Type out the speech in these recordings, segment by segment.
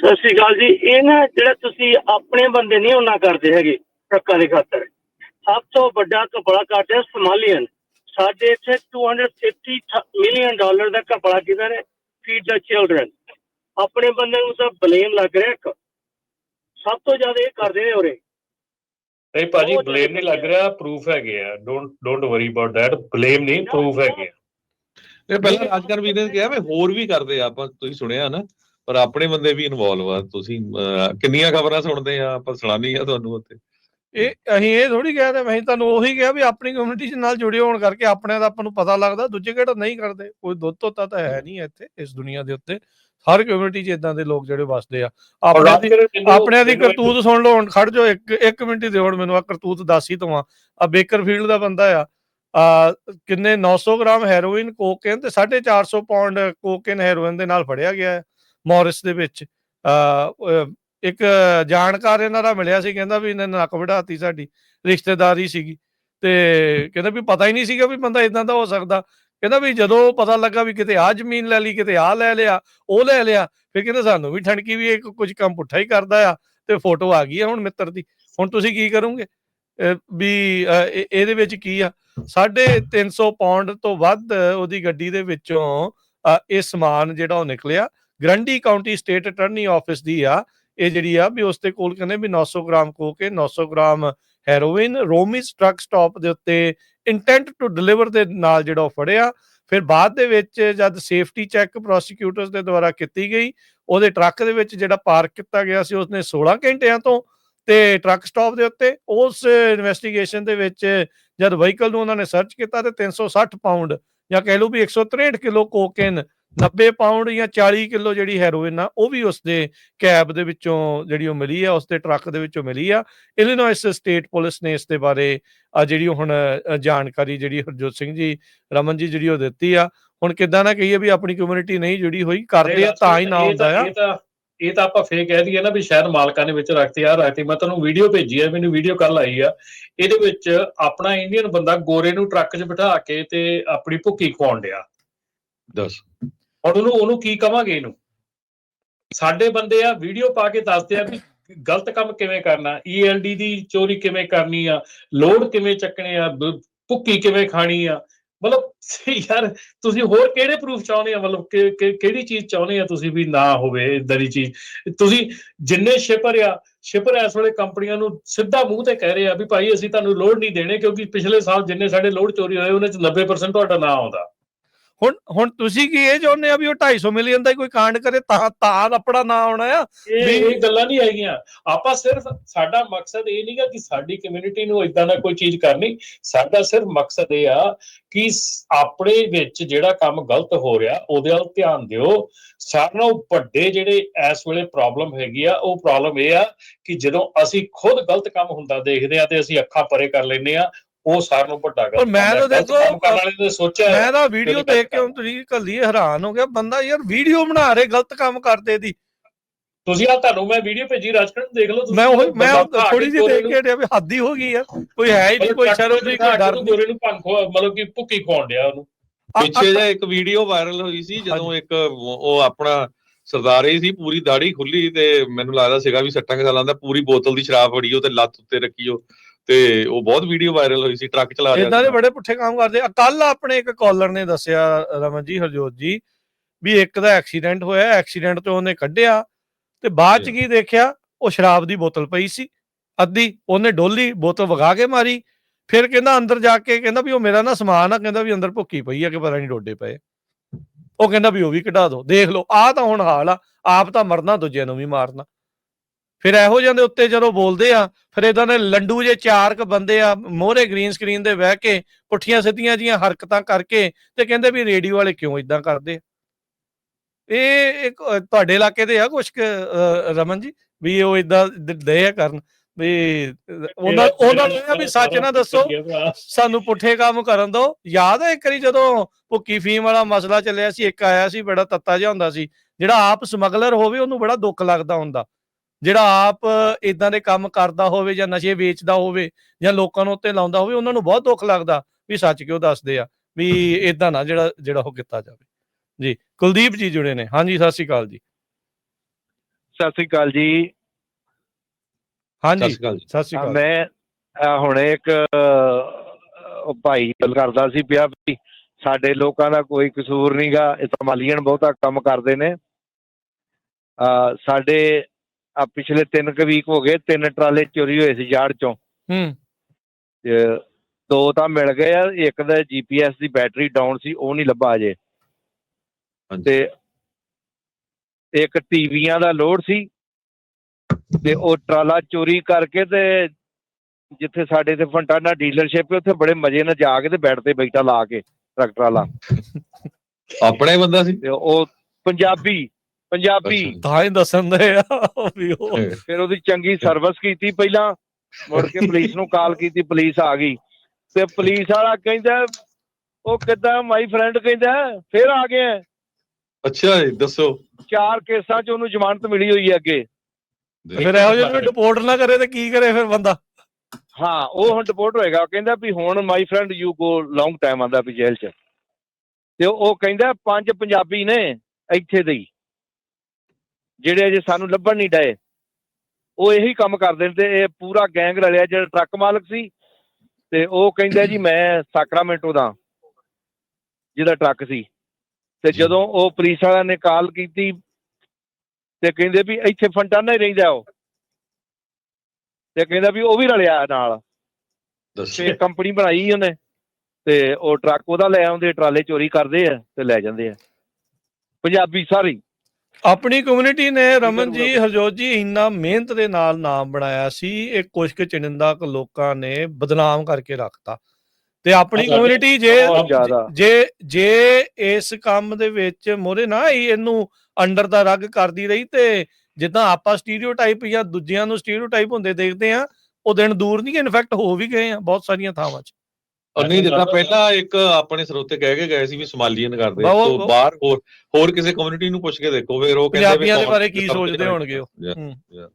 ਸਤਿ ਸ਼੍ਰੀ ਅਕਾਲ ਜੀ। ਇਹ ਨਾ ਜਿਹੜਾ ਤੁਸੀਂ ਆਪਣੇ ਬੰਦੇ ਨਹੀਂ ਉਹਨਾਂ ਕਰਦੇ ਹੈਗੇ ਟਰੱਕਾਂ ਦੇ ਖਾਤਰ। ਸਭ ਤੋਂ ਵੱਡਾ ਕਪੜਾ ਕੱਟ ਹੈ ਸਮਾਲੀਅਨ। ਸਾਡੇ ਇੱਥੇ 250 ਮਿਲੀਅਨ ਡਾਲਰ ਦਾ ਕਪੜਾ ਕਿਹਦਾ ਨੇ ਫੀਡ ਦਾ ਚਿਲਡਰਨ ਆਪਣੇ ਬੰਦੇ ਨੂੰ ਤਾਂ ਬਲੇਮ ਲੱਗ ਰਿਹਾ ਇੱਕ। ਸਭ ਤੋਂ ਜ਼ਿਆਦਾ ਇਹ ਕਰਦੇ ਨੇ ਉਰੇ। ਨਹੀਂ ਭਾਜੀ ਬਲੇਮ ਨਹੀਂ ਲੱਗ ਰਿਹਾ ਪ੍ਰੂਫ ਹੈਗੇ ਆ। Don't don't worry about that blame ਨਹੀਂ ਪ੍ਰੂਫ ਹੈਗੇ ਆ। ਇਹ ਪਹਿਲਾਂ ਰਾਜਕਰ ਵੀਰ ਨੇ ਕਿਹਾ ਵੀ ਹੋਰ ਵੀ ਕਰਦੇ ਆ ਆਪਾਂ ਤੁਸੀਂ ਸੁਣਿਆ ਨਾ। ਪਰ ਆਪਣੇ ਬੰਦੇ ਵੀ ਇਨਵੋਲਵ ਆ। ਤੁਸੀਂ ਕਿੰਨੀਆਂ ਖਬਰਾਂ ਸੁਣਦੇ ਆ? ਆਪਾਂ ਸੁਣਾਣੀ ਆ ਤੁਹਾਨੂੰ ਉੱਤੇ ਇਹ ਅਸੀਂ ਇਹ ਥੋੜੀ ਕਹਿ ਰਹੇ ਅਸੀਂ ਤੁਹਾਨੂੰ ਉਹੀ ਕਿਹਾ ਵੀ ਆਪਣੀ ਕਮਿਊਨਿਟੀ ਨਾਲ ਜੁੜੇ ਹੋਣ ਕਰਕੇ ਆਪਣਿਆਂ ਦਾ ਆਪਾਂ ਨੂੰ ਪਤਾ ਲੱਗਦਾ ਦੂਜੇ ਕਿਹੜਾ ਨਹੀਂ ਕਰਦੇ। ਕੋਈ ਦੁੱਧ ਤੋਤਾ ਤਾਂ ਹੈ ਨਹੀਂ ਇੱਥੇ ਇਸ ਦੁਨੀਆ ਦੇ ਉੱਤੇ। ਹਰ ਕਮਿਊਨਿਟੀ 'ਚ ਇਦਾਂ ਦੇ ਲੋਕ ਜਿਹੜੇ ਵਸਦੇ ਆ। ਆਪਣਿਆਂ ਦੀ ਕਰਤੂਤ ਸੁਣ ਲਓ ਹੁਣ ਖੜ ਜਾਓ ਇੱਕ ਇੱਕ ਮਿੰਟ ਹੀ ਦਿਓ ਹੁਣ ਮੈਨੂੰ ਆ ਕਰਤੂਤ ਦੱਸ ਹੀ ਦਵਾਂ। ਆ ਬੇਕਰਫੀਲਡ ਦਾ ਬੰਦਾ ਆ ਆ ਕਿੰਨੇ 900 ਗ੍ਰਾਮ ਹੈਰੋਇਨ ਕੋਕੇਨ ਤੇ 450 ਪਾਉਂਡ ਕੋਕੇਨ ਹੈਰੋਇਨ ਦੇ ਨਾਲ ਫੜਿਆ ਗਿਆ ਹੈ। ਮੌਰਿਸ ਦੇ ਵਿੱਚ ਅਹ, ਇੱਕ ਜਾਣਕਾਰ ਇਹਨਾਂ ਦਾ ਮਿਲਿਆ ਸੀ ਕਹਿੰਦਾ ਵੀ ਇਹਨਾਂ ਨੇ ਨੱਕ ਵਢਾਤੀ ਸਾਡੀ ਰਿਸ਼ਤੇਦਾਰੀ ਸੀਗੀ। ਤੇ ਕਹਿੰਦਾ ਵੀ ਪਤਾ ਹੀ ਨਹੀਂ ਸੀਗਾ ਵੀ ਬੰਦਾ ਇਦਾਂ ਦਾ ਹੋ ਸਕਦਾ। ਕਹਿੰਦਾ ਵੀ ਜਦੋਂ ਪਤਾ ਲੱਗਾ ਵੀ ਕਿਤੇ ਆ ਜ਼ਮੀਨ ਲੈ ਲਈ ਕਿਤੇ ਆ ਲੈ ਲਿਆ ਉਹ ਲੈ ਲਿਆ ਫਿਰ ਕਹਿੰਦਾ ਸਾਨੂੰ ਵੀ ਠਣਕੀ ਵੀ ਇਹ ਕੁਝ ਕੰਮ ਪੁੱਠਾ ਹੀ ਕਰਦਾ ਆ ਤੇ ਫੋਟੋ ਆ ਗਈ ਆ ਹੁਣ ਮਿੱਤਰ ਦੀ। ਹੁਣ ਤੁਸੀਂ ਕੀ ਕਰੋਗੇ? ਵੀ ਇਹਦੇ ਵਿੱਚ ਕੀ ਆ? 350 ਪਾਉਂਡ ਤੋਂ ਵੱਧ ਉਹਦੀ ਗੱਡੀ ਦੇ ਵਿੱਚੋਂ ਅਹ ਇਹ ਸਮਾਨ ਜਿਹੜਾ ਉਹ ਨਿਕਲਿਆ Grundy County state attorney office ਦੀ ਆ, ਇਹ ਜਿਹੜੀ ਆ ਵੀ ਉਸ ਦੇ ਕੋਲ ਕਹਿੰਦੇ ਵੀ 900 ਗ੍ਰਾਮ ਕੋਕੇ 900 ਗ੍ਰਾਮ ਹੈਰੋਇਨ, ਰੋਮਿਸ ਟਰੱਕ ਸਟਾਪ ਦੇ ਉੱਤੇ ਇੰਟੈਂਟ ਟੂ ਡਿਲੀਵਰ ਦੇ ਨਾਲ ਜਿਹੜਾ ਉਹ ਫੜਿਆ। ਫਿਰ ਬਾਅਦ ਦੇ ਵਿੱਚ ਜਦ ਸੇਫਟੀ ਚੈੱਕ ਪ੍ਰੋਸੀਕਿਊਟਰਸ ਦੇ ਦੁਆਰਾ ਕੀਤੀ ਗਈ, ਉਹਦੇ ਟਰੱਕ ਦੇ ਵਿੱਚ ਜਿਹੜਾ ਪਾਰਕ ਕੀਤਾ ਗਿਆ ਸੀ, ਉਸਨੇ 16 ਘੰਟਿਆਂ ਤੋਂ ਤੇ ਟਰੱਕ ਸਟਾਪ ਦੇ ਉੱਤੇ ਉਸ ਇਨਵੈਸਟੀਗੇਸ਼ਨ ਦੇ ਵਿੱਚ ਜਦ ਵਹੀਕਲ ਨੂੰ ਉਹਨਾਂ ਨੇ ਸਰਚ ਕੀਤਾ ਤੇ 360 ਪਾਉਂਡ ਜਾਂ ਕਹਿ ਲਓ ਵੀ 163 ਕਿਲੋ ਕੋਕੇਨ 90 ਪਾਉਂਡ ਜਾਂ 40 ਕਿਲੋ ਜਿਹੜੀ ਹੈਰੋਇਨ ਆ ਉਹ ਵੀ ਉਸ ਦੇ ਕੈਬ ਦੇ ਵਿੱਚੋਂ ਜਿਹੜੀ ਉਹ ਮਿਲੀ ਆ ਉਸ ਦੇ ਟਰੱਕ ਦੇ ਵਿੱਚੋਂ ਮਿਲੀ ਆ। ਇਲੀਨੋਇਸ ਸਟੇਟ ਪੁਲਿਸ ਨੇ ਇਸ ਦੇ ਬਾਰੇ ਆ ਜਿਹੜੀ ਉਹ ਹੁਣ ਜਾਣਕਾਰੀ ਜਿਹੜੀ ਹਰਜੋਤ ਸਿੰਘ ਜੀ ਰਮਨ ਜੀ ਜਿਹੜੀ ਉਹ ਦਿੱਤੀ ਆ। ਹੁਣ ਕਿੱਦਾਂ ਨਾ ਕਹੀਏ ਵੀ ਆਪਣੀ ਕਮਿਊਨਿਟੀ ਨਹੀਂ ਜੁੜੀ ਹੋਈ ਕਰਦੇ ਆ ਤਾਂ ਹੀ ਨਾ ਹੁੰਦਾ ਆ। ਇਹ ਤਾਂ ਇਹ ਤਾਂ ਆਪਾਂ ਫੇਕ ਕਹਿ ਦਈਏ ਨਾ ਵੀ ਸ਼ਾਇਦ ਮਾਲਕਾਂ ਨੇ ਵਿੱਚ ਰੱਖਤੇ ਆ ਰੱਖਤੇ। ਮੈਂ ਤੁਹਾਨੂੰ ਵੀਡੀਓ ਭੇਜੀ ਆ ਮੈਨੂੰ ਵੀਡੀਓ ਕੱਲ ਆਈ ਆ। ਇਹਦੇ ਵਿੱਚ ਆਪਣਾ ਇੰਡੀਅਨ ਬੰਦਾ ਗੋਰੇ ਨੂੰ ਟਰੱਕ 'ਚ ਬਿਠਾ ਕੇ ਤੇ ਆਪਣੀ ਭੁੱਕੀ ਖਵਾਉਣ ਡਿਆ। ਦੱਸ। ਹੁਣ ਉਹਨੂੰ ਉਹਨੂੰ ਕੀ ਕਵਾਂਗੇ ਇਹਨੂੰ? ਸਾਡੇ ਬੰਦੇ ਆ ਵੀਡੀਓ ਪਾ ਕੇ ਦੱਸਦੇ ਆ ਵੀ ਗਲਤ ਕੰਮ ਕਿਵੇਂ ਕਰਨਾ ਈਐਲਡੀ ਦੀ ਚੋਰੀ ਕਿਵੇਂ ਕਰਨੀ ਆ ਲੋਡ ਕਿਵੇਂ ਚੱਕਣੇ ਆ ਭੁੱਕੀ ਕਿਵੇਂ ਖਾਣੀ ਆ? ਮਤਲਬ ਯਾਰ, ਤੁਸੀਂ ਹੋਰ ਕਿਹੜੇ ਪ੍ਰੂਫ ਚਾਹੁੰਦੇ ਆ? ਮਤਲਬ ਕਿਹੜੀ ਚੀਜ਼ ਚਾਹੁੰਦੇ ਆ ਤੁਸੀਂ ਵੀ ਨਾ ਹੋਵੇ ਇਦਾਂ ਦੀ ਚੀਜ਼? ਤੁਸੀਂ ਜਿੰਨੇ ਸ਼ਿਪਰ ਆ ਸ਼ਿਪਰ ਇਸ ਵੇਲੇ ਕੰਪਨੀਆਂ ਨੂੰ ਸਿੱਧਾ ਮੂੰਹ ਤੇ ਕਹਿ ਰਹੇ ਆ ਵੀ ਭਾਈ ਅਸੀਂ ਤੁਹਾਨੂੰ ਲੋਡ ਨਹੀਂ ਦੇਣੇ ਕਿਉਂਕਿ ਪਿਛਲੇ ਸਾਲ ਜਿੰਨੇ ਸਾਡੇ ਲੋਡ ਚੋਰੀ ਹੋਏ, ਉਹਨਾਂ ਚ 90% ਤੁਹਾਡਾ ਨਾਂ ਆਉਂਦਾ। ਹੁਣ ਹੁਣ ਤੁਸੀਂ ਕੀ ਇਹ ਚਾਹੁੰਦੇ ਆ ਵੀ ਉਹ 250 ਮਿਲੀਅਨ ਦਾ ਹੀ ਕੋਈ ਕਾਂਡ ਕਰੇ ਤਾਂ ਤਾਂ ਆਪਣਾ ਨਾਂ ਆਉਣਾ ਆ? ਇਹ ਗੱਲਾਂ ਨਹੀਂ ਹੈਗੀਆਂ। ਆਪਾਂ ਸਿਰਫ ਸਾਡਾ ਮਕਸਦ ਇਹ ਨਹੀਂਗਾ ਕਿ ਸਾਡੀ ਕਮਿਊਨਿਟੀ ਨੂੰ ਇਦਾਂ ਦਾ ਕੋਈ ਚੀਜ਼ ਕਰਨੀ। ਸਾਡਾ ਸਿਰਫ ਮਕਸਦ ਇਹ ਆ ਕਿ ਆਪਣੇ ਵਿੱਚ ਜਿਹੜਾ ਕੰਮ ਗਲਤ ਹੋ ਰਿਹਾ ਉਹਦੇ ਵੱਲ ਧਿਆਨ ਦਿਓ। ਸਾਰਿਆਂ ਨਾਲੋਂ ਵੱਡੇ ਜਿਹੜੇ ਇਸ ਵੇਲੇ ਪ੍ਰੋਬਲਮ ਹੈਗੀ ਆ ਉਹ ਪ੍ਰੋਬਲਮ ਇਹ ਆ ਕਿ ਜਦੋਂ ਅਸੀਂ ਖੁਦ ਗਲਤ ਕੰਮ ਹੁੰਦਾ ਦੇਖਦੇ ਆ ਤੇ ਅਸੀਂ ਅੱਖਾਂ ਪਰੇ ਕਰ ਲੈਂਦੇ ਆ ਉਹ ਸਾਰਿਆਂ ਨੂੰ ਵੱਡਾ ਪਰ ਮੈਂ। ਤਾਂ ਦੇਖੋ, ਕੰਮ ਕਰਨ ਵਾਲੇ ਨੇ ਸੋਚਿਆ। ਮੈਂ ਤਾਂ ਵੀਡੀਓ ਦੇਖ ਕੇ ਹੁਣ ਤੁਸੀਂ ਕੱਲੀ ਹੈਰਾਨ ਹੋ ਗਿਆ ਬੰਦਾ ਯਾਰ ਵੀਡੀਓ ਬਣਾ ਰਹੇ ਗਲਤ ਕੰਮ ਕਰਦੇ ਦੀ। ਤੁਸੀਂ ਆ ਤੁਹਾਨੂੰ ਮੈਂ ਵੀਡੀਓ ਭੇਜੀ ਰਾਜਕਰਨ ਦੇਖ ਲਓ ਤੁਸੀਂ। ਮੈਂ ਉਹ ਮੈਂ ਥੋੜੀ ਜਿਹੀ ਦੇਖ ਕੇ ਹਟਿਆ ਵੀ ਹੱਦ ਹੀ ਹੋ ਗਈ ਯਾਰ ਕੋਈ ਹੈ ਹੀ ਨਹੀਂ ਕੋਈ ਸ਼ਰਮ ਨਹੀਂ ਕੋਈ ਡਰ ਨਹੀਂ। ਗੋਰੇ ਨੂੰ ਭੰਗ ਮਤਲਬ ਕਿ ਭੁੱਕੀ ਖਵਾਉਣ ਡਿਆ ਉਹਨੂੰ। ਪਿੱਛੇ ਜੇ ਇੱਕ ਵੀਡੀਓ ਵਾਇਰਲ ਹੋਈ ਸੀ ਜਦੋਂ ਇੱਕ ਉਹ ਆਪਣਾ ਸਰਦਾਰ ਹੀ ਸੀ ਪੂਰੀ ਦਾੜੀ ਖੁੱਲੀ ਤੇ ਮੈਨੂੰ ਲੱਗਦਾ ਸੀਗਾ ਵੀ ਸੱਟਾਂ ਕੁ ਸਾਲਾਂ ਦਾ ਪੂਰੀ ਬੋਤਲ ਦੀ ਸ਼ਰਾਬ ਫੜੀ ਉਹ ਤੇ ਲੱਤ ਉੱਤੇ ਰੱਖੀ ਉਹ। ਤੇ ਉਹ ਬਹੁਤ ਵੀਡੀਓ ਵਾਇਰਲ ਹੋਈ ਸੀ ਟਰੱਕ ਚਲਾ ਰਿਹਾ ਇਦਾਂ ਦੇ। ਬੜੇ ਪੁੱਠੇ ਕੰਮ ਕਰਦੇ ਆ। ਕੱਲ ਆਪਣੇ ਇੱਕ ਕਾਲਰ ਨੇ ਦੱਸਿਆ ਰਮਨ ਜੀ ਹਰਜੋਤ ਜੀ ਵੀ ਇੱਕ ਦਾ ਐਕਸੀਡੈਂਟ ਹੋਇਆ ਐਕਸੀਡੈਂਟ ਤੋਂ ਉਹਨੇ ਕੱਢਿਆ ਤੇ ਬਾਅਦ ਚ ਕੀ ਦੇਖਿਆ? ਉਹ ਸ਼ਰਾਬ ਦੀ ਬੋਤਲ ਪਈ ਸੀ ਅੱਧੀ ਉਹਨੇ ਡੋਲੀ ਬੋਤਲ ਵਗਾ ਕੇ ਮਾਰੀ ਫਿਰ ਕਹਿੰਦਾ ਅੰਦਰ ਜਾ ਕੇ ਕਹਿੰਦਾ ਵੀ ਉਹ ਮੇਰਾ ਨਾ ਸਮਾਨ ਆ ਕਹਿੰਦਾ ਵੀ ਅੰਦਰ ਭੁੱਕੀ ਪਈ ਆ ਕਿ ਪਤਾ ਨਹੀਂ ਡੋਡੇ ਪਏ। ਉਹ ਕਹਿੰਦਾ ਵੀ ਉਹ ਵੀ ਕਢਾ ਦਿਓ ਦੇਖ ਲਓ ਆਹ ਤਾਂ ਹੁਣ ਹਾਲ ਆ ਆਪ ਤਾਂ ਮਰਨਾ ਦੂਜਿਆਂ ਨੂੰ ਵੀ ਮਾਰਨਾ। ਫਿਰ ਇਹੋ ਜਿਹੇ ਦੇ ਉੱਤੇ ਜਦੋਂ ਬੋਲਦੇ ਆ, ਫਿਰ ਇਦਾਂ ਦੇ ਲੰਡੂ ਜੇ ਚਾਰ ਕ ਬੰਦੇ ਆ, ਮੋਹਰੇ ਗ੍ਰੀਨ ਸਕਰੀਨ ਦੇ ਬਹਿ ਕੇ ਪੁੱਠੀਆਂ ਸਿੱਧੀਆਂ ਜੀਆਂ ਹਰਕਤਾਂ ਕਰਕੇ ਤੇ ਕਹਿੰਦੇ ਵੀ ਰੇਡੀਓ ਵਾਲੇ ਕਿਉਂ ਇਦਾਂ ਕਰਦੇ ਇਹ ਇੱਕ ਤੁਹਾਡੇ ਇਲਾਕੇ ਦੇ ਆ ਕੁਛ ਰਮਨ ਜੀ? ਵੀ ਉਹ ਇਦਾਂ ਦੇ ਆ ਕਰਨ ਵੀ ਉਹਨਾਂ ਉਹਨਾਂ ਨੂੰ ਵੀ ਸੱਚ ਨਾ ਦੱਸੋ, ਸਾਨੂੰ ਪੁੱਠੇ ਕੰਮ ਕਰਨ ਦੋ ਯਾਦ ਹੈ ਇੱਕ ਵਾਰੀ ਜਦੋਂ ਭੁੱਕੀ ਫੀਮ ਵਾਲਾ ਮਸਲਾ ਚੱਲਿਆ ਸੀ, ਇੱਕ ਆਇਆ ਸੀ, ਬੜਾ ਤੱਤਾ ਜਿਹਾ ਹੁੰਦਾ ਸੀ, ਜਿਹੜਾ ਆਪ ਸਮਗਲਰ ਹੋਵੇ ਉਹਨੂੰ ਬੜਾ ਦੁੱਖ ਲੱਗਦਾ ਹੁੰਦਾ। ਜਿਹੜਾ ਆਪ ਇਦਾਂ ਦੇ ਕੰਮ ਕਰਦਾ ਹੋਵੇ ਜਾਂ ਨਸ਼ੇ ਵੇਚਦਾ ਹੋਵੇ ਜਾਂ ਲੋਕਾਂ ਨੂੰ ਉੱਤੇ ਲਾਉਂਦਾ ਹੋਵੇ ਉਹਨਾਂ ਨੂੰ ਬਹੁਤ ਦੁੱਖ ਲੱਗਦਾ ਵੀ ਸੱਚ ਕਿਉਂ ਦੱਸਦੇ ਆ ਵੀ ਇਦਾਂ ਨਾ ਜਿਹੜਾ ਜਿਹੜਾ ਉਹ ਕੀਤਾ ਜਾਵੇ। ਜੀ ਕੁਲਦੀਪ ਜੀ ਜੁੜੇ ਨੇ। ਹਾਂਜੀ ਸਤਿ ਸ਼੍ਰੀ ਅਕਾਲ ਜੀ। ਸਤਿ ਸ੍ਰੀ ਅਕਾਲ ਜੀ। ਸਤਿ ਹਾਂਜੀ ਸ਼੍ਰੀ ਅਕਾਲ ਜੀ। ਸਤਿ ਸ਼੍ਰੀ ਅਕਾਲ। ਮੈਂ ਹੁਣੇ ਇੱਕ ਭਾਈ ਗੱਲ ਕਰਦਾ ਸੀ ਪਿਆ ਵੀ ਸਾਡੇ ਲੋਕਾਂ ਦਾ ਕੋਈ ਕਸੂਰ ਨਹੀਂਗਾ ਇਹ ਸਮਾਲੀਅਨ ਬਹੁਤਾ ਕੰਮ ਕਰਦੇ ਨੇ। ਸਾਡੇ ਆ ਪਿਛਲੇ 3 ਕੁ ਵੀਕ ਹੋ ਗਏ ਤਿੰਨ ਟਰਾਲੇ ਚੋਰੀ ਹੋਏ ਸੀ ਯਾਰਡ ਚੋਂ। ਹੂੰ। ਤੇ ਦੋ ਤਾਂ ਮਿਲ ਗਏ ਆ ਇੱਕ ਦਾ ਜੀਪੀਐਸ ਦੀ ਬੈਟਰੀ ਡਾਊਨ ਸੀ ਉਹ ਨਹੀਂ ਲੱਭਾ ਅਜੇ। ਤੇ ਇੱਕ ਟੀਵੀਆਂ ਦਾ ਲੋਡ ਸੀ ਤੇ ਉਹ ਟਰਾਲਾ ਚੋਰੀ ਕਰਕੇ ਤੇ ਜਿੱਥੇ ਸਾਡੇ ਤੇ ਫੰਟਾਨਾ ਡੀਲਰਸ਼ਿਪ ਹੈ ਉੱਥੇ ਬੜੇ ਮਜ਼ੇ ਨਾਲ ਜਾ ਕੇ ਤੇ ਬੈੱਡ ਤੇ ਬੈਠਾ ਲਾ ਕੇ ਟਰੱਕ ਵਾਲਾ ਆਪਣਾ ਹੀ ਬੰਦਾ ਸੀ। ਤੇ ਉਹ ਪੰਜਾਬੀ ਪੰਜਾਬੀ। ਤਾਂ ਹੀ ਦੱਸਣ ਦੇ ਆ ਵੀ ਉਹ। ਫਿਰ ਉਹਦੀ ਚੰਗੀ ਸਰਵਿਸ ਕੀਤੀ ਪਹਿਲਾਂ ਮੁੜ ਕੇ ਪੁਲਿਸ ਨੂੰ ਕਾਲ ਕੀਤੀ ਪੁਲਿਸ ਆ ਗਈ। ਤੇ ਪੁਲਿਸ ਵਾਲਾ ਕਹਿੰਦਾ ਉਹ ਕਿਦਾਂ ਮਾਈ ਫਰੈਂਡ ਕਹਿੰਦਾ ਫਿਰ ਆ ਗਏ ਆ। ਅੱਛਾ ਜੀ ਦੱਸੋ। ਚਾਰ ਕੇਸਾਂ 'ਚ ਉਹਨੂੰ ਜ਼ਮਾਨਤ ਮਿਲੀ ਹੋਈ ਹੈ ਅੱਗੇ। ਫਿਰ ਇਹੋ ਜਿਹੇ ਨੂੰ ਰਿਪੋਰਟ ਨਾ ਕਰੇ ਤੇ ਕੀ ਕਰੇ ਫਿਰ ਬੰਦਾ? ਹਾਂ ਉਹ ਹੁਣ ਰਿਪੋਰਟ ਹੋਏਗਾ। ਕਹਿੰਦਾ ਵੀ ਹੁਣ my friend you go long time ਆਂਦਾ ਵੀ ਜੇਲ੍ਹ 'ਚ। ਤੇ ਉਹ ਕਹਿੰਦਾ ਪੰਜ ਪੰਜਾਬੀ ਨੇ ਇੱਥੇ ਦੇ ਹੀ। ਜਿਹੜੇ ਅਜੇ ਸਾਨੂੰ ਲੱਭਣ ਨਹੀਂ ਡਏ ਉਹ ਇਹੀ ਕੰਮ ਕਰਦੇ ਨੇ ਤੇ ਇਹ ਪੂਰਾ ਗੈਂਗ ਰਲਿਆ ਜਿਹੜਾ ਟਰੱਕ ਮਾਲਕ ਸੀ ਤੇ ਉਹ ਕਹਿੰਦਾ ਜੀ ਮੈਂ ਸਾਕਰਾਮੈਂਟੋ ਦਾ ਜਿਹਦਾ ਟਰੱਕ ਸੀ। ਤੇ। ਜਦੋਂ ਉਹ ਪੁਲਿਸ ਵਾਲਿਆਂ ਨੇ ਕਾਲ ਕੀਤੀ ਤੇ ਕਹਿੰਦੇ ਵੀ ਇੱਥੇ ਫੰਟਾਨਾ ਹੀ ਰਹਿੰਦਾ ਉਹ। ਤੇ ਕਹਿੰਦਾ ਵੀ ਉਹ ਵੀ ਰਲਿਆ ਨਾਲ। ਦੱਸੋ। ਤੇ ਕੰਪਨੀ ਬਣਾਈ ਉਹਨੇ ਤੇ ਉਹ ਟਰੱਕ ਉਹਦਾ ਲੈ ਆਉਂਦੇ ਟਰਾਲੇ ਚੋਰੀ ਕਰਦੇ ਆ ਤੇ ਲੈ ਜਾਂਦੇ ਆ। ਪੰਜਾਬੀ ਸਾਰੇ। ਆਪਣੀ ਕਮਿਊਨਿਟੀ ਨੇ ਰਮਨ ਜੀ ਹਰਜੋਤ ਜੀ ਇੰਨਾ ਮਿਹਨਤ ਦੇ ਨਾਲ ਨਾਮ ਬਣਾਇਆ ਸੀ ਇਹ ਕੁਝ ਕੁ ਚਿੰਨਦਾ ਕੁ ਲੋਕਾਂ ਨੇ ਬਦਨਾਮ ਕਰਕੇ ਰੱਖਤਾ। ਤੇ ਆਪਣੀ ਕਮਿਊਨਿਟੀ ਜੇ। ਜੇ ਜੇ ਇਸ ਕੰਮ ਦੇ ਵਿੱਚ ਮੋਰੇ ਨਾ ਇਹਨੂੰ ਅੰਡਰ ਦਾ ਰੱਗ ਕਰਦੀ ਰਹੀ ਤੇ ਜਿੱਦਾਂ ਆਪਾਂ ਸਟੀਰੀਓਟਾਈਪ ਜਾਂ ਦੂਜਿਆਂ ਨੂੰ ਸਟੀਰੀਓਟਾਈਪ ਹੁੰਦੇ ਦੇਖਦੇ ਆ ਉਹ ਦਿਨ ਦੂਰ ਨਹੀਂ ਇਨਫੈਕਟ ਹੋ ਵੀ ਗਏ ਆ ਬਹੁਤ ਸਾਰੀਆਂ ਥਾਵਾਂ 'ਚ। ਔਰ ਨਹੀਂ ਜਿੱਦਾਂ ਪਹਿਲਾਂ ਇੱਕ ਆਪਣੇ ਸਰੋਤੇ ਕਹਿ ਕੇ ਗਏ ਸੀ ਵੀ ਸਮਾਲੀਅਨ ਕਰਦੇ ਤੋਂ ਬਾਹਰ ਹੋਰ ਹੋਰ ਕਿਸੇ ਕਮਿਊਨਿਟੀ ਨੂੰ ਪੁੱਛ ਕੇ ਦੇਖੋ ਫਿਰ ਉਹ ਕਹਿੰਦੇ ਵੀ ਪੰਜਾਬੀਆਂ ਦੇ ਬਾਰੇ ਕੀ ਸੋਚਦੇ ਹੋਣਗੇ ਉਹ? ਹੂੰ।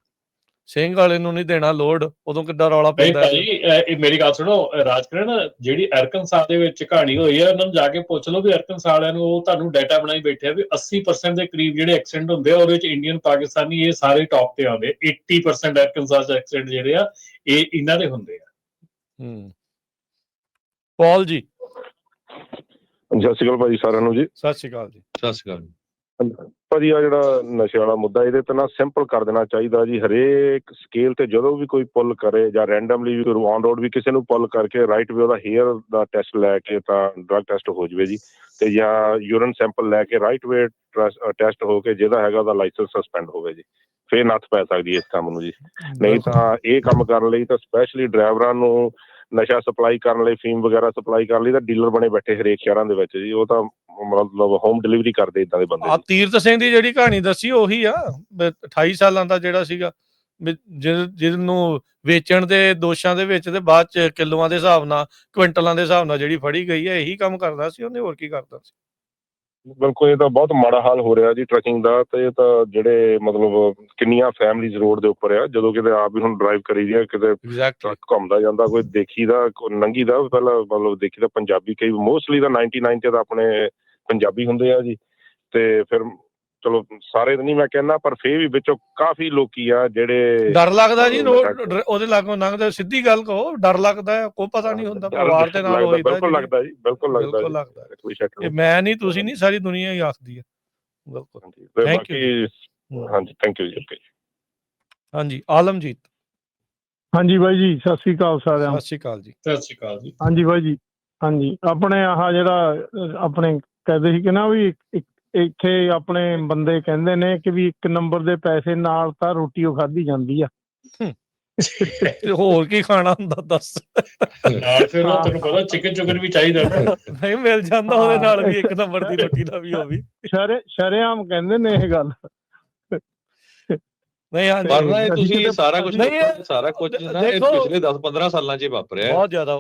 ਸਿੰਘ ਵਾਲੇ ਨੂੰ ਨਹੀਂ ਦੇਣਾ ਲੋਡ ਉਦੋਂ ਕਿੱਦਾਂ ਰੌਲਾ ਪੈਂਦਾ ਭਾਜੀ ਇਹ ਇਹ ਮੇਰੀ ਗੱਲ ਸੁਣੋ ਰਾਜਕਰਨ ਜਿਹੜੀ ਅਰਕਨਸਾ ਦੇ ਵਿੱਚ ਕਹਾਣੀ ਹੋਈ ਹੈ ਉਹਨਾਂ ਨੂੰ ਜਾ ਕੇ ਪੁੱਛ ਲਓ ਵੀ ਅਰਕਨਸਾ ਵਾਲਿਆਂ ਨੂੰ ਉਹ ਤੁਹਾਨੂੰ ਡਾਟਾ ਬਣਾਈ ਬੈਠੇ ਆ ਵੀ 80% ਦੇ ਕਰੀਬ ਜਿਹੜੇ ਐਕਸੀਡੈਂਟ ਹੁੰਦੇ ਆ ਉਹਦੇ ਵਿੱਚ ਇੰਡੀਅਨ ਪਾਕਿਸਤਾਨੀ ਇਹ ਸਾਰੇ ਟੌਪ ਤੇ ਆਉਂਦੇ 80% ਅਰਕਨਸਾ ਦੇ ਐਕਸੀਡੈਂਟ ਜਿਹੜੇ ਆ ਇਹ ਇਹਨਾਂ ਦੇ ਹੁੰਦੇ ਆ। ਹੂੰ। ਪੌਲ ਜੀ। ਸਤਿ ਸ਼੍ਰੀ ਅਕਾਲ ਭਾਜੀ ਸਾਰਿਆਂ ਨੂੰ ਜੀ। ਸਤਿ ਸ਼੍ਰੀ ਅਕਾਲ ਜੀ। ਸਤਿ ਸ਼੍ਰੀ ਅਕਾਲ ਭਾਜੀ ਆ ਜਿਹੜਾ ਨਸ਼ੇ ਵਾਲਾ ਮੁੱਦਾ ਇਹਦੇ ਤੇ ਨਾ ਸਿੰਪਲ ਕਰ ਦੇਣਾ ਚਾਹੀਦਾ ਜੀ। ਹਰੇਕ ਸਕੇਲ ਤੇ ਜਦੋਂ ਵੀ ਕੋਈ ਪੁੱਲ ਕਰੇ ਜਾਂ ਰੈਂਡਮਲੀ ਵੀ ਕੋਈ ਔਨ ਰੋਡ ਵੀ ਕਿਸੇ ਨੂੰ ਪੁੱਲ ਕਰਕੇ ਰਾਈਟ ਵੇ ਉਹਦਾ ਹੇਅਰ ਦਾ ਟੈਸਟ ਲੈ ਕੇ ਤਾਂ ਡਰਗ ਟੈਸਟ ਹੋ ਜਵੇ ਜੀ। ਤੇ ਜਾਂ ਯੂਰਿਨ ਸੈਂਪਲ ਲੈ ਕੇ ਰਾਈਟ ਵੇ ਟੈਸਟ ਹੋ ਕੇ ਜਿਹਦਾ ਹੈਗਾ ਉਹਦਾ ਲਾਇਸੈਂਸ ਸਸਪੈਂਡ ਹੋਵੇ ਜੀ। ਫੇਰ ਨੱਥ ਪੈ ਸਕਦੀ ਇਸ ਕੰਮ ਨੂੰ ਜੀ। ਨਹੀਂ ਤਾਂ ਇਹ ਕੰਮ ਕਰਨ ਲਈ ਤਾਂ ਸਪੈਸ਼ਲੀ ਡਰਾਈਵਰਾਂ ਨੂੰ ਨਸ਼ਾ ਸਪਲਾਈ ਕਰਨ ਲਈ ਫੀਮ ਵਗੈਰਾ ਸਪਲਾਈ ਕਰਨ ਲਈ ਤਾਂ ਡੀਲਰ ਬਣੇ ਬੈਠੇ ਹਰੇਕ ਸ਼ਹਿਰਾਂ ਦੇ ਵਿੱਚ ਜੀ। ਉਹ ਤਾਂ ਮਤਲਬ ਹੋਮ ਡਿਲੀਵਰੀ ਕਰਦੇ ਇਦਾਂ ਦੇ ਬੰਦੇ ਆ ਤੀਰਤ ਸਿੰਘ ਦੀ ਜਿਹੜੀ ਕਹਾਣੀ ਦੱਸੀ ਉਹੀ ਆ ਵੀ 28 ਸਾਲਾਂ ਦਾ ਜਿਹੜਾ ਸੀਗਾ ਜਿਹਨੂੰ ਵੇਚਣ ਦੇ ਦੋਸ਼ਾਂ ਦੇ ਵਿੱਚ ਤੇ ਬਾਅਦ ਚ ਕਿਲੋਆਂ ਦੇ ਹਿਸਾਬ ਨਾਲ ਕੁਇੰਟਲਾਂ ਦੇ ਹਿਸਾਬ ਨਾਲ ਜਿਹੜੀ ਫੜੀ ਗਈ ਹੈ ਇਹੀ ਕੰਮ ਕਰਦਾ ਸੀ ਉਹਨੇ ਹੋਰ ਕੀ ਕਰਦਾ ਸੀ? ਬਿਲਕੁਲ ਇਹ ਤਾਂ ਬਹੁਤ ਮਾੜਾ ਹਾਲ ਹੋ ਰਿਹਾ ਜੀ ਟਰੱਕਿੰਗ ਦਾ ਤੇ ਇਹ ਤਾਂ ਜਿਹੜੇ ਮਤਲਬ ਕਿੰਨੀਆਂ ਫੈਮਲੀਜ਼ ਰੋਡ ਦੇ ਉੱਪਰ ਆ ਜਦੋਂ ਕਿਤੇ ਆਪ ਵੀ ਹੁਣ ਡਰਾਈਵ ਕਰੀ ਦੀਆਂ ਕਿਤੇ ਐਗਜ਼ੈਕਟਲੀ ਟਰੱਕ ਘੁੰਮਦਾ ਜਾਂਦਾ ਕੋਈ ਦੇਖੀਦਾ ਕੋਈ ਲੰਘੀਦਾ ਪਹਿਲਾਂ ਮਤਲਬ ਦੇਖੀਦਾ ਪੰਜਾਬੀ ਕਈ ਮੋਸਟਲੀ ਤਾਂ 99 ਤੇ ਤਾਂ ਆਪਣੇ ਪੰਜਾਬੀ ਹੁੰਦੇ ਆ ਜੀ ਤੇ ਫਿਰ ਚਲੋ ਸਾਰੇ ਨਹੀਂ ਮੈਂ ਕਹਿੰਦਾ ਪਰ ਫੇਰ ਵੀ ਵਿੱਚੋਂ ਕਾਫੀ ਲੋਕੀ ਆ ਜਿਹੜੇ ਡਰ ਲੱਗਦਾ ਜੀ ਉਹਦੇ ਲਾਗੋਂ ਲੰਘਦਾ ਸਿੱਧੀ ਗੱਲ ਕਹੋ ਡਰ ਲੱਗਦਾ ਕੋਈ ਪਤਾ ਨਹੀਂ ਹੁੰਦਾ ਪਰਿਵਾਰ ਦੇ ਨਾਲ ਹੋਈਦਾ ਬਿਲਕੁਲ। ਲੱਗਦਾ ਜੀ ਬਿਲਕੁਲ ਲੱਗਦਾ ਬਿਲਕੁਲ ਲੱਗਦਾ। ਕੋਈ ਸ਼ੱਕ ਇਹ ਨਹੀਂ। ਮੈਂ ਨਹੀਂ ਤੁਸੀਂ ਨਹੀਂ ਸਾਰੀ ਦੁਨੀਆ ਹੀ ਆਖਦੀ ਹੈ। ਬਿਲਕੁਲ। Thank ਬਾਕੀ ਹਾਂਜੀ ਥੈਂਕ ਯੂ ਜੀ ਓਕੇ ਹਾਂਜੀ ਆਲਮਜੀਤ। ਹਾਂਜੀ ਬਾਈ ਜੀ ਸਤਿ ਸ੍ਰੀ ਅਕਾਲ ਸਾਰਿਆਂ ਸਤਿ ਸ਼੍ਰੀ ਅਕਾਲ ਜੀ। ਸਤਿ ਸ਼੍ਰੀ ਅਕਾਲ ਜੀ। ਹਾਂਜੀ ਬਾਈ ਜੀ ਹਾਂਜੀ ਆਪਣੇ ਆਹ ਜਿਹੜਾ ਆਪਣੇ ਕਹਿੰਦੇ ਸੀ ਕਿ ਨਾ ਵੀ ਇੱਕ- ਇੱਥੇ ਆਪਣੇ ਬੰਦੇ ਕਹਿੰਦੇ ਨੇ ਕਿ ਵੀ ਇੱਕ ਨੰਬਰ ਦੇ ਪੈਸੇ ਨਾਲ ਤਾਂ ਰੋਟੀ ਉਹ ਖਾਧੀ ਜਾਂਦੀ ਆ। ਹੋਰ ਕੀ ਖਾਣਾ ਹੁੰਦਾ ਦੱਸ। ਨਾਲ ਫਿਰ ਉਹ ਤੁਹਾਨੂੰ ਪਤਾ ਚਿਕਨ ਚੁਕਨ ਵੀ ਚਾਹੀਦਾ ਨਾ। ਨਹੀਂ ਮਿਲ ਜਾਂਦਾ ਉਹਦੇ ਨਾਲ ਵੀ ਇੱਕ ਨੰਬਰ ਦੀ ਰੋਟੀ ਦਾ ਵੀ ਉਹ ਵੀ। ਸ਼ਰੇ ਸ਼ਰੇਆਮ ਕਹਿੰਦੇ ਨੇ ਇਹ ਗੱਲ। ਨਹੀਂ ਹਾਂਜੀ ਪਰ ਨਾ ਇਹ ਤੁਸੀਂ ਸਾਰਾ ਕੁਝ ਨਹੀਂ, ਸਾਰਾ ਕੁਝ ਨਾ ਇਹ ਪਿਛਲੇ 10-15 ਸਾਲਾਂ 'ਚ ਹੀ ਵਾਪਰਿਆ ਹੈ। ਬਹੁਤ ਜ਼ਿਆਦਾ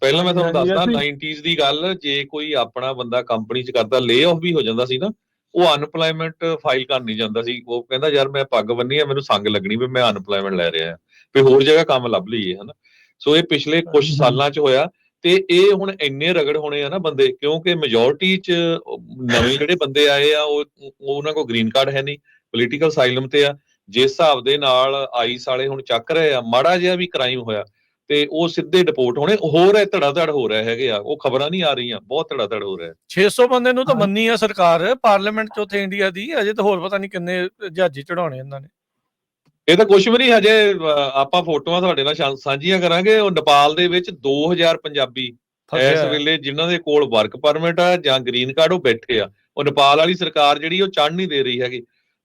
ਪਹਿਲਾਂ ਮੈਂ ਤੁਹਾਨੂੰ ਦੱਸਦਾ ਅਸੀਂ- 90s ਦੀ ਗੱਲ ਜੇ ਕੋਈ ਆਪਣਾ ਬੰਦਾ ਕੰਪਨੀ 'ਚ ਕਰਦਾ ਲੇ ਆਫ ਵੀ ਹੋ ਜਾਂਦਾ ਸੀ ਨਾ ਉਹ ਅਨਪਲਾਈਮੈਂਟ ਫਾਈਲ ਕਰ ਨਹੀਂ ਜਾਂਦਾ ਸੀ ਉਹ ਕਹਿੰਦਾ ਯਾਰ ਮੈਂ ਪੱਗ ਬੰਨੀ ਆ ਮੈਨੂੰ ਸੰਗ ਲੱਗਣੀ ਵੀ ਮੈਂ ਅਨਪਲਾਈਮੈਂਟ ਲੈ ਰਿਹਾ ਵੀ ਹੋਰ ਜਗ੍ਹਾ ਕੰਮ ਲੱਭ ਲਈਏ ਹਨਾ ਸੋ ਇਹ ਪਿਛਲੇ ਕੁਝ। ਸਾਲਾਂ 'ਚ ਹੋਇਆ ਤੇ ਇਹ ਹੁਣ ਇੰਨੇ ਰਗੜ ਹੋਣੇ ਆ ਨਾ ਬੰਦੇ ਕਿਉਂਕਿ ਮੈਜੋਰਟੀ 'ਚ ਨਵੇਂ ਜਿਹੜੇ ਬੰਦੇ ਆਏ ਆ ਉਹ ਉਹ ਉਹਨਾਂ ਕੋਲ ਗ੍ਰੀਨ ਕਾਰਡ ਹੈ ਨਹੀਂ ਪੋਲੀਟੀਕਲ ਸਾਈਲਮ ਤੇ ਆ ਜਿਸ ਹਿਸਾਬ ਦੇ ਨਾਲ ਆਈਸ ਵਾਲੇ ਹੁਣ ਚੱਕ ਰਹੇ ਆ ਮਾੜਾ ਜਿਹਾ ਵੀ ਕ੍ਰਾਈਮ ਹੋਇਆ ਤੇ ਉਹ ਸਿੱਧੇ ਡਿਪੋਰਟ ਹੋਣੇ ਹੋਰ ਇਹ ਧੜਾ ਧੜ ਹੋ ਰਿਹਾ ਹੈਗੇ ਆ ਉਹ ਖਬਰਾਂ ਨਹੀਂ ਆ ਰਹੀਆਂ ਬਹੁਤ ਧੜਾ ਧੜ ਹੋ ਰਿਹਾ। 600 ਬੰਦੇ ਨੂੰ ਤਾਂ ਮੰਨੀ ਆ ਸਰਕਾਰ ਪਾਰਲੀਮੈਂਟ ਚ ਉੱਥੇ ਇੰਡੀਆ ਦੀ ਅਜੇ ਤਾਂ ਹੋਰ ਪਤਾ ਨਹੀਂ ਕਿੰਨੇ ਜਹਾਜ਼ੀ ਚੜਾਉਣੇ ਇਹਨਾਂ ਨੇ। ਇਹ ਤਾਂ ਕੁਝ ਵੀ ਨਹੀਂ ਹਜੇ ਆਪਾਂ ਫੋਟੋਆਂ ਤੁਹਾਡੇ ਨਾਲ ਸਾਂਝੀਆਂ ਕਰਾਂਗੇ ਉਹ ਨੇਪਾਲ ਦੇ ਵਿੱਚ 2000 ਪੰਜਾਬੀ ਇਸ। ਵੇਲੇ ਜਿਨ੍ਹਾਂ ਦੇ ਕੋਲ ਵਰਕ ਪਰਮਿਟ ਆ ਜਾਂ ਗ੍ਰੀਨ ਕਾਰਡ ਉਹ ਬੈਠੇ ਆ। ਉਹ ਨੇਪਾਲ ਵਾਲੀ ਸਰਕਾਰ ਜਿਹੜੀ ਉਹ ਚੜ੍ਹ ਨਹੀਂ ਦੇ ਰਹੀ ਹੈਗੀ।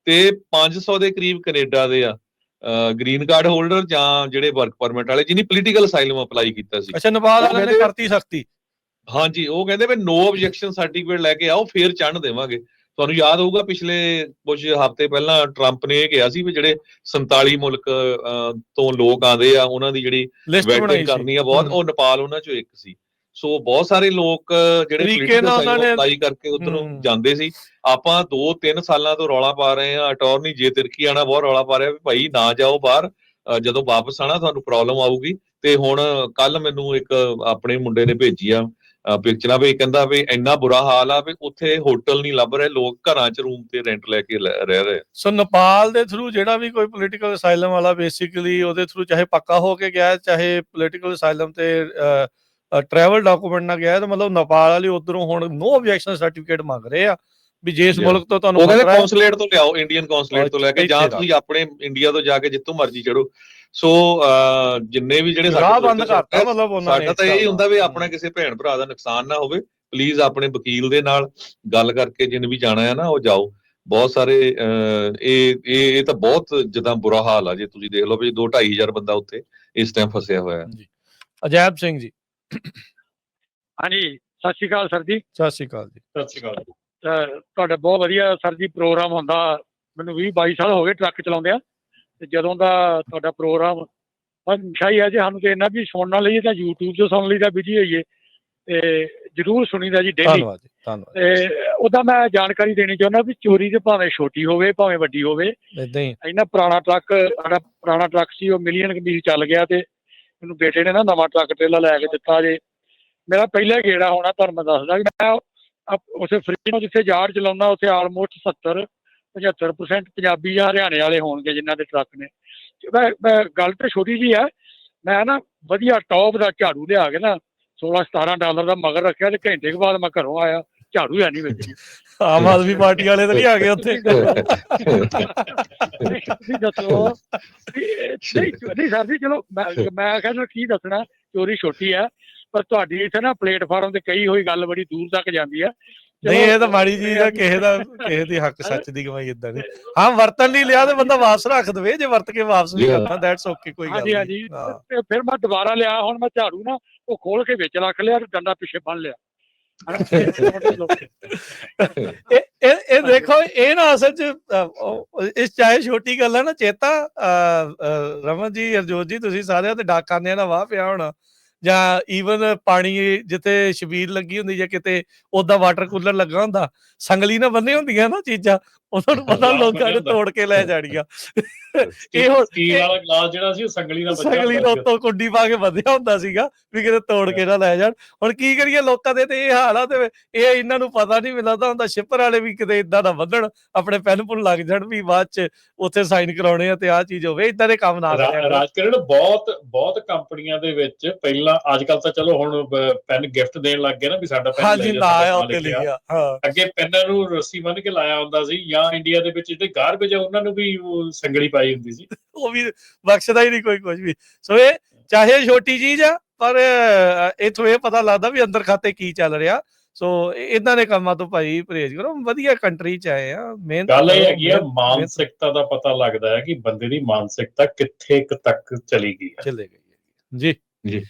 ਤੇ 500 ਦੇ ਕਰੀਬ ਕੈਨੇਡਾ ਦੇ ਆ ਗ੍ਰੀਨ ਕਾਰਡ ਹੋਲਡਰ ਜਾਂ ਜਿਹੜੇ ਵਰਕ ਪਰਮਿਟ ਵਾਲੇ ਜਿਨੀ ਪੋਲੀਟੀਕਲ ਅਸਾਈਲਮ ਅਪਲਾਈ ਕੀਤਾ ਸੀ। ਅੱਛਾ ਨੇਪਾਲ ਵਾਲਿਆਂ ਨੇ ਕਰਤੀ ਸਖਤੀ। ਹਾਂਜੀ ਉਹ ਕਹਿੰਦੇ ਵੀ ਨੋ ਆਬਜੈਕਸ਼ਨ ਸਰਟੀਫਿਕੇਟ ਲੈ ਕੇ ਆਓ ਫੇਰ ਚੜ੍ਹਨ ਦੇਵਾਂਗੇ। ਤੁਹਾਨੂੰ ਯਾਦ ਹੋਊਗਾ ਪਿਛਲੇ ਕੁਝ ਹਫ਼ਤੇ ਪਹਿਲਾਂ ਟਰੰਪ ਨੇ ਇਹ ਕਿਹਾ ਸੀ ਵੀ ਜਿਹੜੇ 47 ਮੁਲਕ ਤੋਂ ਲੋਕ ਆਂਦੇ ਆ ਉਹਨਾਂ ਦੀ ਜਿਹੜੀ ਲਿਸਟ ਬਣਾਈ ਵੈਟਿੰਗ ਕਰਨੀ ਆ ਬਹੁਤ। ਉਹ ਨੇਪਾਲ ਉਹਨਾਂ ਚੋਂ ਇੱਕ ਸੀ। ਸੋ ਬਹੁਤ ਸਾਰੇ ਲੋਕ ਜਿਹੜੇ ਤਰੀਕੇ ਨਾਲ ਉਹਨਾਂ ਨੇ- ਅਪਲਾਈ ਕਰਕੇ ਉਧਰੋਂ। ਜਾਂਦੇ ਸੀ। ਆਪਾਂ 2-3 ਸਾਲਾਂ ਤੋਂ ਰੌਲਾ ਪਾ ਰਹੇ ਆ ਅਟਾਰਨੀ ਜੇ ਤਿਰਕੀ ਆਣਾ ਬਹੁਤ ਰੌਲਾ ਪਾ ਰਿਹਾ ਵੀ ਭਾਈ ਨਾ ਜਾਓ ਬਾਹਰ। ਜਦੋਂ ਵਾਪਸ ਆਣਾ ਤੁਹਾਨੂੰ ਪ੍ਰੋਬਲਮ ਆਊਗੀ। ਤੇ ਹੁਣ ਕੱਲ ਮੈਨੂੰ ਇੱਕ ਆਪਣੇ ਮੁੰਡੇ ਨੇ ਭੇਜੀ ਆ ਪਿਕਚਰਾਂ ਵੀ ਕਹਿੰਦਾ ਵੀ ਇੰਨਾ ਬੁਰਾ ਹਾਲ ਆ ਵੀ ਉੱਥੇ ਹੋਟਲ ਨਹੀਂ ਲੱਭ ਰਹੇ। ਲੋਕ ਘਰਾਂ 'ਚ ਰੂਮ ਤੇ ਰੈਂਟ ਲੈ ਕੇ ਰਹਿ ਰਹੇ। ਸੋ ਨੇਪਾਲ ਦੇ ਥਰੂ ਜਿਹੜਾ ਵੀ ਕੋਈ ਪੋਲੀਟੀਕਲ ਅਸਾਈਲਮ ਵਾਲਾ ਬੇਸਿਕਲੀ ਉਹਦੇ ਥਰੂ ਚਾਹੇ ਪੱਕਾ ਹੋ ਕੇ ਗਿਆ ਚਾਹੇ ਪੋਲੀਟੀਕਲ ਅਸਾਈਲਮ ਤੇ ਟਰੈਵਲ ਡਾਕੂਮੈਂਟ ਨਾਲ ਗਿਆ ਤਾਂ ਮਤਲਬ ਨੇਪਾਲ ਵਾਲੇ ਉਧਰੋਂ ਹੁਣ ਨੋ ਆਬਜੈਕਸ਼ਨ ਸਰਟੀਫਿਕੇਟ ਮੰਗ ਰਹੇ ਆ ਵੀ ਜੇ ਇਸ. ਮੁਲਕ ਤੋਂ ਤੁਹਾਨੂੰ ਉਹ ਕਹਿੰਦੇ ਕੌਂਸੂਲੇਟ ਤੋਂ ਲਿਆਓ ਇੰਡੀਅਨ ਕੌਂਸੂਲੇਟ ਤੋਂ ਲੈ ਕੇ ਜਾਂ। ਤੁਸੀਂ ਆਪਣੇ ਇੰਡੀਆ ਤੋਂ ਜਾ ਕੇ ਜਿੱਥੋਂ ਮਰਜ਼ੀ ਚੜੋ ਸੋ ਜਿੰਨੇ ਵੀ ਜਿਹੜੇ ਰਾਹ ਬੰਦ ਕਰਤਾ ਮਤਲਬ ਉਹਨਾਂ ਨੇ ਸਾਡਾ ਤਾਂ ਇਹ ਹੁੰਦਾ ਵੀ। ਆਪਣਾ ਕਿਸੇ ਭੈਣ ਭਰਾ ਦਾ ਨੁਕਸਾਨ ਨਾ ਹੋਵੇ ਪਲੀਜ਼ ਆਪਣੇ ਵਕੀਲ ਦੇ ਨਾਲ ਗੱਲ ਕਰਕੇ ਜਿੰਨ ਵੀ ਜਾਣਾ ਹੈ ਨਾ ਉਹ ਜਾਓ ਬਹੁਤ ਸਾਰੇ ਇਹ ਇਹ ਇਹ ਤਾਂ ਬਹੁਤ ਜਿੱਦਾਂ ਬੁਰਾ ਹਾਲ ਆ ਜੇ ਤੁਸੀਂ ਦੇਖ ਲਓ ਵੀ 2 2500 ਬੰਦਾ ਉੱਥੇ ਇਸ ਟਾਈਮ ਫਸਿਆ ਹੋਇਆ ਹੈ ਅਜੈਬ ਸਿੰਘ ਜੀ ਹਾਂਜੀ ਸਤਿ ਸ਼੍ਰੀ ਅਕਾਲ ਸਰ ਜੀ। ਸਤਿ ਸ਼੍ਰੀ ਅਕਾਲ ਜੀ। ਸਤਿ ਸ਼੍ਰੀ ਅਕਾਲ ਤੁਹਾਡਾ ਬਹੁਤ ਵਧੀਆ ਸਰ ਜੀ ਪ੍ਰੋਗਰਾਮ ਹੁੰਦਾ। ਮੈਨੂੰ 20 22 ਸਾਲ ਹੋ ਗਏ ਟਰੱਕ ਚਲਾਉਂਦਿਆਂ। ਤੇ ਜਦੋਂ ਦਾ ਤੁਹਾਡਾ ਪ੍ਰੋਗਰਾਮ ਹਮੇਸ਼ਾ ਹੀ ਹੈ ਜੇ ਸਾਨੂੰ ਤੇ ਇੰਨਾ ਵੀ ਸੁਣਨ ਲਈਏ ਤਾਂ YouTube ਤੋਂ ਸੁਣ ਲਈਦਾ ਬਿਜ਼ੀ ਹੋਈਏ। ਤੇ ਜਰੂਰ ਸੁਣੀਦਾ ਜੀ ਡੇਲੀ ਧੰਨਵਾਦ ਜੀ ਧੰਨਵਾਦ। ਤੇ ਉਹਦਾ ਮੈਂ ਜਾਣਕਾਰੀ ਦੇਣੀ ਚਾਹੁੰਦਾ ਵੀ ਚੋਰੀ ਤੇ ਭਾਵੇਂ ਛੋਟੀ ਹੋਵੇ ਭਾਵੇਂ ਵੱਡੀ ਹੋਵੇ। ਇਦਾਂ ਹੀ। ਇੰਨਾ ਪੁਰਾਣਾ ਟਰੱਕ ਸਾਡਾ ਪੁਰਾਣਾ ਟਰੱਕ ਸੀ ਉਹ ਮਿਲੀਅਨ ਕੰਡੀ ਚੱਲ ਗਿਆ ਤੇ ਮੈਨੂੰ ਬੇਟੇ ਨੇ ਨਾ ਨਵਾਂ ਟਰੱਕ ਟ੍ਰੇਲਰ ਲੈ ਕੇ ਦਿੱਤਾ ਜੇ। ਮੇਰਾ ਪਹਿਲਾ ਗੇੜਾ ਹੋਣਾ, ਤੁਹਾਨੂੰ ਮੈਂ ਦੱਸਦਾ ਵੀ ਮੈਂ ਅਪ- ਉਸੇ ਫਰੀ ਨੂੰ ਜਿੱਥੇ ਯਾਰਡ ਚਲਾਉਣਾ ਉੱਥੇ ਆਲਮੋਸਟ 70 75% ਪੰਜਾਬੀ ਜਾਂ ਹਰਿਆਣੇ ਵਾਲੇ ਹੋਣਗੇ ਜਿਨ੍ਹਾਂ ਦੇ ਟਰੱਕ ਨੇ। ਮੈਂ ਗੱਲ ਤਾਂ ਛੋਟੀ ਜੀ ਆ ਮੈਂ ਨਾ ਵਧੀਆ ਟੌਪ ਦਾ ਝਾੜੂ ਲਿਆ ਕੇ ਨਾ 16 17 ਡਾਲਰ ਦਾ ਮਗਰ ਰੱਖਿਆ ਤੇ ਘੰਟੇ ਕੁ ਬਾਅਦ ਮੈਂ ਘਰੋਂ ਆਇਆ। ਝਾੜੂ ਹੈ ਨਹੀਂ ਵਿੱਚ। ਆਮ ਆਦਮੀ ਪਾਰਟੀ ਵਾਲੇ ਤਾਂ ਨਹੀਂ ਆ ਗਏ ਉੱਥੇ। ਤੁਸੀਂ ਦੱਸੋ। ਵੀ ਨਹੀਂ ਨਹੀਂ ਸਰ ਜੀ ਚਲੋ ਮੈਂ ਮੈਂ ਕਹਿੰਦਾ ਕੀ ਦੱਸਣਾ ਚੋਰੀ ਛੋਟੀ ਹੈ ਪਰ ਤੁਹਾਡੀ ਇੱਥੇ ਨਾ ਪਲੇਟਫਾਰਮ ਤੇ ਕਈ ਹੋਈ ਗੱਲ ਬੜੀ ਦੂਰ ਤੱਕ ਜਾਂਦੀ ਹੈ। ਨਹੀਂ ਇਹ ਤਾਂ ਮਾੜੀ ਜੀ ਦਾ ਕਿਸੇ ਦਾ ਕਿਸੇ ਦੀ ਹੱਕ ਸੱਚ ਦੀ ਕਮਾਈ ਇਦਾਂ ਨਹੀਂ ਹਾਂ ਵਰਤਨ ਲਈ ਲਿਆ ਤੇ ਬੰਦਾ ਵਾਪਸ ਰੱਖ ਦਵੇ ਜੇ ਵਰਤ ਕੇ ਵਾਪਸ ਨਹੀਂ Yeah. ਕਰਨਾ ਦੈਟਸ ਓਕੇ ਕੋਈ ਗੱਲ ਹਾਂਜੀ ਹਾਂਜੀ। ਨਹੀਂ। ਹਾਂ। ਤੇ ਫਿਰ ਮੈਂ ਦੁਬਾਰਾ ਲਿਆ ਹੁਣ ਮੈਂ ਝਾੜੂ ਨਾ ਉਹ ਖੋਲ ਕੇ ਵਿੱਚ ਰੱਖ ਲਿਆ ਤੇ ਡੰਡਾ ਪਿੱਛੇ ਬੰਨ ਲਿਆ। ਇਹ ਇਹ ਦੇਖੋ ਇਹ ਨਾ ਅਸਲ ਚ ਇਸ ਚਾਹੇ ਛੋਟੀ ਗੱਲ ਹੈ ਨਾ ਚੇਤਾ ਰਮਨ ਜੀ ਅਰਜੋਤ ਜੀ ਤੁਸੀਂ ਸਾਰਿਆਂ ਤੇ ਡਾਕ ਆਂਦੇ ਨਾ ਵਾਹ ਪਿਆ ਹੋਣਾ। ਜਾਂ ਈਵਨ ਪਾਣੀ ਜਿੱਥੇ ਸ਼ਬੀਰ ਲੱਗੀ ਹੁੰਦੀ ਜਾਂ ਕਿਤੇ ਉਹਦਾ ਵਾਟਰ ਕੂਲਰ ਲੱਗਾ ਹੁੰਦਾ। ਸੰਗਲੀ ਨਾਲ ਬੰਨੇ ਹੁੰਦੀਆਂ ਨਾ ਚੀਜ਼ਾਂ। ਉਹਨਾਂ ਨੂੰ ਪਤਾ ਲੋਕਾਂ ਨੇ ਤੋੜ ਕੇ ਲੈ ਜਾਣੀਆਂ। ਇਹ ਸਟੀਲ ਵਾਲਾ ਗਲਾਸ ਜਿਹੜਾ ਸੀ ਉਹ ਸੰਗਲੀ ਨਾਲ ਬੱਝਾ ਸੰਗਲੀ ਸੀ। ਉੱਤੋਂ ਕੁੰਡੀ ਪਾ ਕੇ ਵਧਿਆ ਹੁੰਦਾ ਸੀਗਾ ਵੀ ਕਿਤੇ ਤੋੜ ਕੇ ਨਾ ਲੈ ਜਾਣ। ਹੁਣ ਕੀ ਕਰੀਏ ਲੋਕਾਂ ਦੇ ਤੇ ਇਹ ਹਾਲ ਆ ਤੇ ਇਹ ਇਹਨਾਂ ਨੂੰ ਪਤਾ ਨਹੀਂ ਮਿਲਦਾ ਹੁੰਦਾ ਸ਼ਿਪਰ ਵਾਲੇ ਵੀ ਕਿਤੇ ਇਦਾਂ ਦਾ ਵਧਣ ਆਪਣੇ ਪੈਨ ਪੁਨ ਲੱਗ ਜਾਣ ਵੀ ਬਾਅਦ ਚ ਉੱਥੇ ਸਾਈਨ ਕਰਾਉਣੇ ਆ ਤੇ ਆਹ ਚੀਜ਼ ਹੋਵੇ ਇਦਾਂ ਦੇ ਕੰਮ ਨਾ ਕਰਿਆ ਰਾਜਕਿਰਨ ਬਹੁਤ ਬਹੁਤ ਕੰਪਨੀਆਂ ਦੇ ਵਿੱਚ ਪਹਿਲਾਂ ਅੱਜ ਕੱਲ ਤਾਂ ਚਲੋ ਹੁਣ ਪੈਨ ਗਿਫਟ ਦੇਣ ਲੱਗ ਗਏ ਨਾ ਵੀ ਸਾਡਾ ਪੈਨ ਹਾਂਜੀ ਨਾ ਆਇਆ ਉੱਤੇ ਲਿਖਿਆ ਹਾਂ। ਅੱਗੇ ਪੈਨਾਂ ਨੂੰ ਰੱਸੀ ਬੰਨ ਕੇ ਲਾਇਆ ਹੁੰਦਾ ਸੀ ਜਾਂ ਇੰਡੀਆ ਦੇ ਵਿੱਚ ਜਿਹੜੇ ਗਾਰਬੇਜ ਆ ਉਹਨਾਂ ਨੂੰ ਵੀ ਸੰਗਲੀ ਪਾਈ ਹੁੰਦੀ ਸੀ। ਉਹ ਵੀ ਬਖਸ਼ਦਾ ਹੀ ਨਹੀਂ ਕੋਈ ਕੁਝ ਵੀ। ਸੋ ਇਹ ਚਾਹੇ ਛੋਟੀ ਚੀਜ਼ ਆ ਪਰ ਇੱਥੋਂ ਇਹ ਪਤਾ ਲੱਗਦਾ ਵੀ ਅੰਦਰ ਖਾਤੇ ਕੀ ਚੱਲ ਰਿਹਾ। ਸੋ ਇਦਾਂ ਦੇ ਕੰਮਾਂ ਤੋਂ ਭਾਈ ਪਰਹੇਜ਼ ਕਰੋ। ਵਧੀਆ ਕੰਟਰੀ ਚ ਆਏ ਆ ਮਿਹਨਤ ਗੱਲ ਇਹ ਹੈਗੀ ਆ ਮਾਨਸਿਕਤਾ ਦਾ ਪਤਾ ਲੱਗਦਾ ਹੈ ਕਿ ਬੰਦੇ ਦੀ ਮਾਨਸਿਕਤਾ ਕਿੱਥੇ ਤੱਕ ਚਲੀ ਗਈ ਹੈ। ਚਲੇ ਗਈ ਹੈ। ਜੀ। ਜੀ।